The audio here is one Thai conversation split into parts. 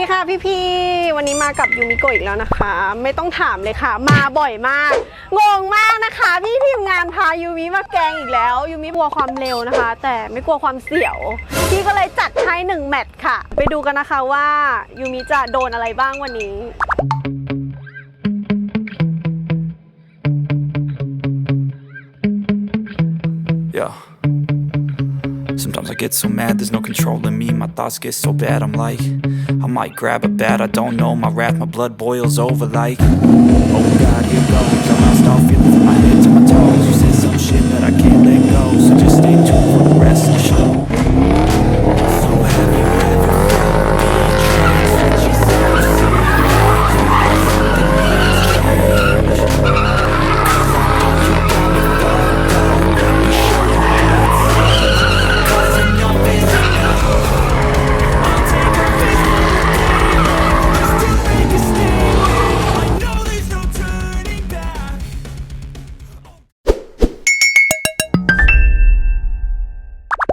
ีค่ะพี่พี่ๆ วันนี้มากับยูมิโกอีกแล้วนะคะ ไม่ต้องถามเลยค่ะ มาบ่อยมาก งงมากนะคะ พี่ทีมงานพายูมิมาแกล้งอีกแล้วยูมิกลัวความเร็วนะคะ แต่ไม่กลัวความเสี่ยว พี่ก็เลยจัดให้หนึ่งแมตช์ค่ะ ไปดูกันนะคะว่ายูมิจะโดนอะไรบ้างวันนี้ Sometimes I get so mad, there's no control in me. My thoughts get so bad, I'm like, I might grab a bat, I don't know. My wrath, my blood boils over like, oh god,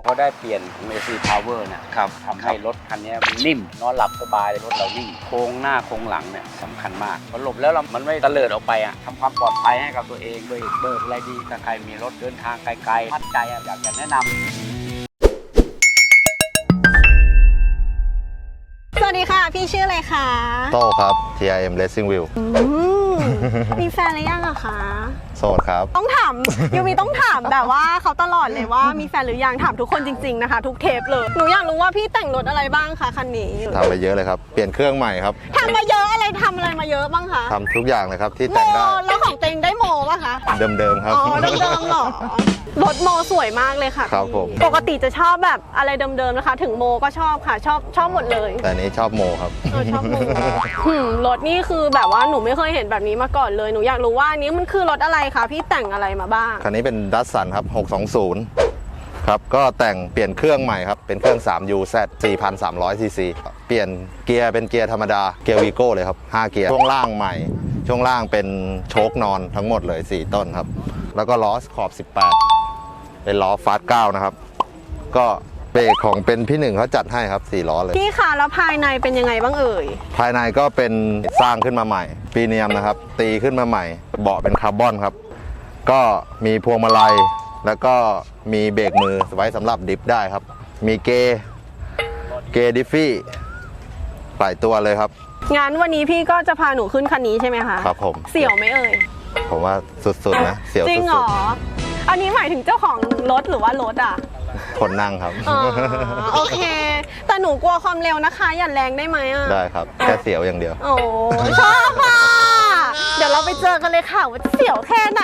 เขาได้เปลี่ยนของ AC Power เนี่ยครับทำให้รถคันนี้มันนิ่ม นอนหลับสบายเลยรถเรานิ่งโค้งหน้าโค้งหลังเนี่ยสำคัญมากพอหลบแล้วเรามันไม่ตะเลิดออกไปอะทำความปลอดภัยให้กับตัวเองเบรกเบิกอะไรดีถ้าใครมีรถเดินทางไกลๆมั่นใจอะอยากจะแนะนำสวัสดีค่ะ พี่ชื่ออะไรคะ โต้ครับ TIM Racing Wheel อืมมีแฟนหรือยังอะคะ โสดครับ ต้องถามยูมีต้องถามแบบว่าเขาตลอดเลยว่ามีแฟนหรือยังถามทุกคนจริงๆนะคะ ทุกเทปเลยหนูอยากรู้ว่าพี่แต่งรถอะไรบ้างคะคันนี้ทำไปเยอะเลยครับ เปลี่ยนเครื่องใหม่ครับทำมาเยอะอะไรทำอะไรมาเยอะบ้างคะทำทุกอย่างเลยครับที่โมแต่งได้แล้วของเต็งได้โมป่ะคะเดิมๆครับอ๋อเดิมๆเหรอ รถโมสวยมากเลยค่ะครับพี่ผม ปกติจะชอบแบบอะไรเดิมๆนะคะ ถึงโมก็ชอบค่ะ ชอบชอบหมดเลย แต่อันนี้ชอบโมครับ เออชอบโมหืมรถนี่คือแบบว่าหนูไม่เคยเห็นแบบนี้มาก่อนเลย หนูอยากรู้ว่าอันนี้มันคือรถอะไรคะพี่แต่งอะไรมาบ้าง คันนี้เป็นดัสสันครับ 620 ครับ ก็แต่งเปลี่ยนเครื่องใหม่ครับ เป็นเครื่อง 3UZ 4,300 cc เปลี่ยนเกียร์เป็นเกียร์ธรรมดา เกียร์วีโก้เลยครับ 5 เกียร์ ช่วงล่างใหม่ ช่วงล่างเป็นโชค นอนทั้งหมดเลย 4 ต้นครับ แล้วก็ล้อขอบ 18 เป็นล้อฟาส9นะครับ ก็เบรกของเป็นพี่หนึ่งเขาจัดให้ครับ4ล้อเลย พี่คะแล้วภายในเป็นยังไงบ้างเอ่ย ภายในก็เป็นสร้างขึ้นมาใหม่ปีเนียมนะครับ ตีขึ้นมาใหม่ เบาะเป็นคาร์บอนครับ ก็มีพวงมาลัย แล้วก็มีเบรกมือไว้สำหรับดิฟได้ครับ มีเกย์เกย์ดิฟฟี่หลายตัวเลยครับงั้นวันนี้พี่ก็จะพาหนูขึ้นคันนี้ใช่ไหมคะครับผม เสี่ยวไหมเอ่ย ผมว่าสุดๆนะ เสียวจริงเหรสุดอ อันนี้หมายถึงเจ้าของรถหรือว่ารถอะๆคนนั่งครับ อ๋อโอเค แต่หนูกลัวความเร็วนะคะ อย่าแรงได้ไหมอะได้ครับ แค่เสียวอย่างเดียว โอ้ชอบอะ เดี๋ยวเราไปเจอกันเลยค่ะว่าจะเสี่ยวแค่ไหน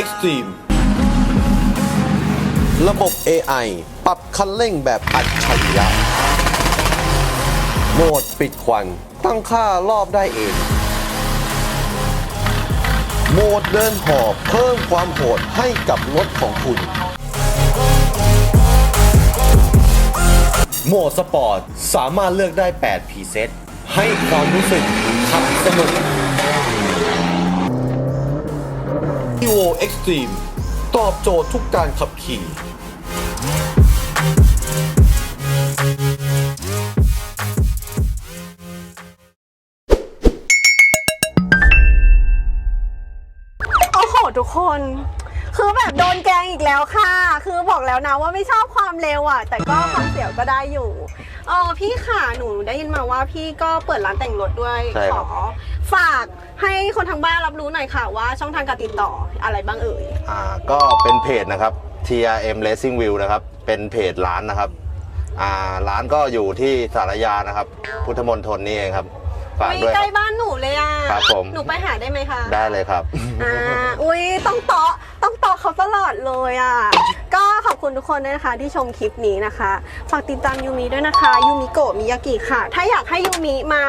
Extreme ระบบ AI ปรับคันเร่งแบบอัจฉริยะ โหมดปิดควัน ตั้งค่ารอบได้เอง โหมดเดินหอบเพิ่มความโหดให้กับรถของคุณ โหมดสปอร์ต สามารถเลือกได้ 8 พรีเซตให้ความรู้สึกขับสนุก Evo Extreme ตอบโจทย์ทุกการขับขี่โอ้โหทุกคน คือแบบโดนแกงอีกแล้วค่ะ คือบอกแล้วนะว่าไม่ชอบความเร็วอะ แต่ก็ความเสียวก็ได้อยู่ เออพี่ค่ะหนูได้ยินมาว่าพี่ก็เปิดร้านแต่งรถด้วยใช่ขครัอบ ฝากให้คนทางบ้านรับรู้หน่อยค่ะว่าช่องทางการติดต่ออะไรบ้างเอ่ย อ่าก็เป็นเพจนะครับ TRM Racing View นะครับ เป็นเพจร้านนะครับ อ่าร้านก็อยู่ที่สารยานะครับ พุทธมณฑลนี่เองครับ ฝากไม่ด้วยใกคล้รับบ้านหนูเลยอะครับผม หนูไปหาได้ไหมคะ ได้เลยครับ อ่า อุ้ยต้องเตาะต้องเตาะเขาตลอดเลยอะ ก็ขอบคุณทุกคนด้วยนะคะที่ชมคลิปนี้นะคะ ฝากติดตามยูมิด้วยนะคะ ยูมิโกะมิยากิค่ะ ถ้าอยากให้ยูมิมา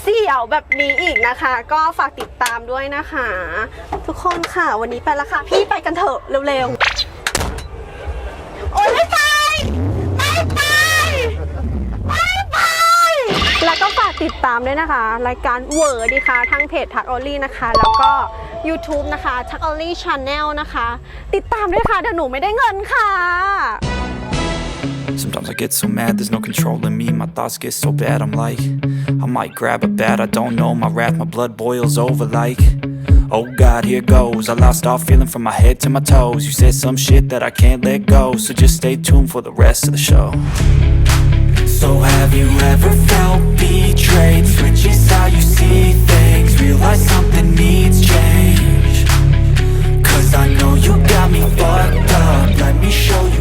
เสี่ยวแบบนี้อีกนะคะ ก็ฝากติดตามด้วยนะคะ ทุกคนค่ะ วันนี้ไปแล้วค่ะ พี่ไปกันเถอะเร็วๆ ติดตามด้วยนะคะ รายการเวอร์ดีค่ะทางเพจทักออลี่นะคะ แล้วก็ YouTube นะคะทักออลี่ชาแนลนะคะ ติดตามด้วยค่ะเดี๋ยวหนูไม่ได้เงินค่ะ Sometimes I get so mad, there's no control in me. My thoughts get so bad, I'm like, I might grab a bat, I don't know. My wrath, my blood boils over like, oh god, here goes. I lost all feeling from my head to my toes. You said some shit that I can't let go, so just stay tuned for the rest of the show. So have you ever felt betrayed? Switches how you see things. Realize something needs change. Cause I know you got me fucked up. Let me show you